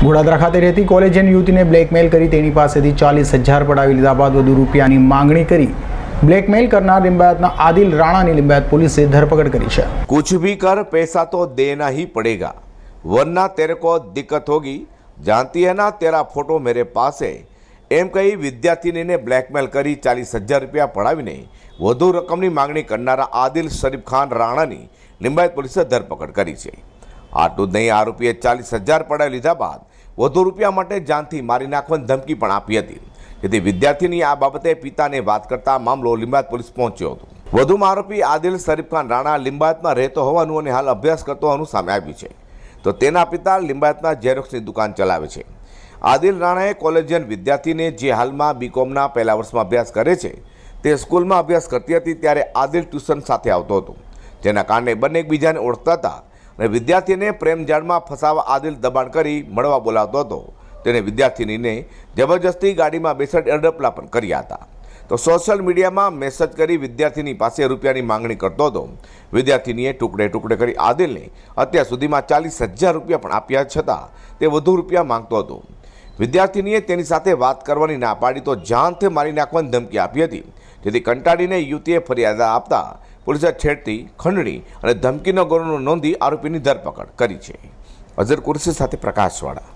ગોડાદરા ખાતે રહેતી કોલેજિયન યુવતીને બ્લેકમેલ કરી તેની પાસેથી ચાલીસ હજાર પડાવી લીધા બાદ વધુ રૂપિયાની માંગણી કરી. બ્લેકમેલ કરનાર લિંબાયતના આદિલ રાણાની લિંબાયત પોલીસે ધરપકડ કરી છે. કુછ ભી કર, પૈસા તો દેના હી પડેગા. વરના તેરે કો દિક્કત હોગી. જાનતી હે ના તેરા ફોટો મેરે પાસે. એમ કહી વિદ્યાર્થીનીને બ્લેકમેલ કરી ચાલીસ હજાર રૂપિયા પડાવીને વધુ રકમની માંગણી કરનારા આદિલ શરીફ ખાન રાણાની લિંબાયત પોલીસે ધરપકડ કરી છે. આટલું જ નહીં, આરોપીએ ચાલીસ હજાર પડાવી લીધા બાદ વધુ રૂપિયા માટે જાનથી મારી નાખવાની ધમકી પણ આપી હતી. જેથી વિદ્યાર્થીની આ બાબતે પિતાને વાત કરતા મામલો લિંબાયત પોલીસ પહોંચ્યો હતો. વધુમાં આરોપી આદિલ શરીફ ખાન રાણા લિંબાયતમાં રહેતો હોવાનું અને હાલ અભ્યાસ કરતો હોવાનું સામે આવ્યું છે. તો તેના પિતા લિંબાયતના ઝેરોક્સની દુકાન ચલાવે છે. આદિલ રાણાએ કોલેજિયન વિદ્યાર્થીને જે હાલમાં બીકોમના પહેલા વર્ષમાં અભ્યાસ કરે છે, તે સ્કૂલમાં અભ્યાસ કરતી હતી ત્યારે આદિલ ટ્યુશન સાથે આવતો હતો. જેના કારણે બંને એકબીજાને ઓળખતા હતા અને વિદ્યાર્થીને પ્રેમજાળમાં ફસાવા આદિલ દબાણ કરી મળવા બોલાવતો હતો. તેને વિદ્યાર્થીનીને જબરજસ્તી ગાડીમાં બેસાડી અડપલા પણ કર્યા હતા. તો સોશિયલ મીડિયામાં મેસેજ કરી વિદ્યાર્થીની પાસે રૂપિયાની માંગણી કરતો હતો. વિદ્યાર્થીનીએ ટુકડે ટુકડે કરી આદિલને અત્યાર સુધીમાં ચાલીસ હજાર રૂપિયા પણ આપ્યા છતાં તે વધુ રૂપિયા માંગતો હતો. વિદ્યાર્થીનીએ તેની સાથે વાત કરવાની ના પાડી તો જાનથી મારી નાખવાની ધમકી આપી હતી. જેથી કંટાળીને યુવતીએ ફરિયાદ આપતા પોલીસે છેડતી, ખંડણી અને ધમકીનો ગુનો નોંધી આરોપીની ધરપકડ કરી છે. અઝર કુરશી સાથે પ્રકાશવાળા.